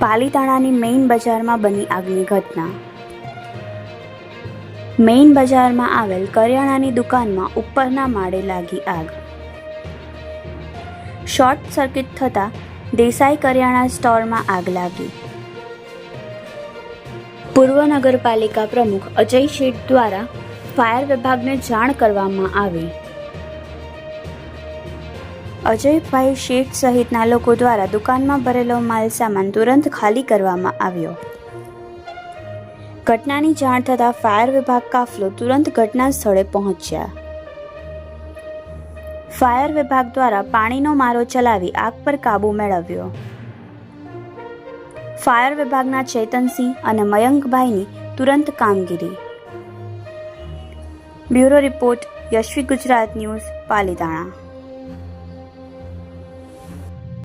પાલીતાણાની main બજારમાં બની આગની ઘટના. મેઇન બજારમાં આવેલ કરિયાણાની દુકાનમાં ઉપરના માળે લાગી આગ. શોર્ટ સર્કિટ થતાં દેસાઈ કરિયાણા સ્ટોરમાં આગ લાગી. પૂર્વ નગરપાલિકા પ્રમુખ અજય શેઠ દ્વારા ફાયર વિભાગને જાણ કરવામાં આવી. અજયભાઈ શેઠ સહિતના લોકો દ્વારા દુકાનમાં ભરેલો માલ સામાન તુરંત ખાલી કરવામાં આવ્યો. ઘટનાની જાણ થતાં ફાયર વિભાગ કાફલો તુરંત ઘટના સ્થળે પહોંચ્યા. ફાયર વિભાગ દ્વારા પાણીનો મારો ચલાવી આગ પર કાબૂ મેળવ્યો. ફાયર વિભાગના ચેતનસિંહ અને મયંકભાઈની તુરંત કામગીરી. Bureau report Yashvi Gujarat news, Palitana.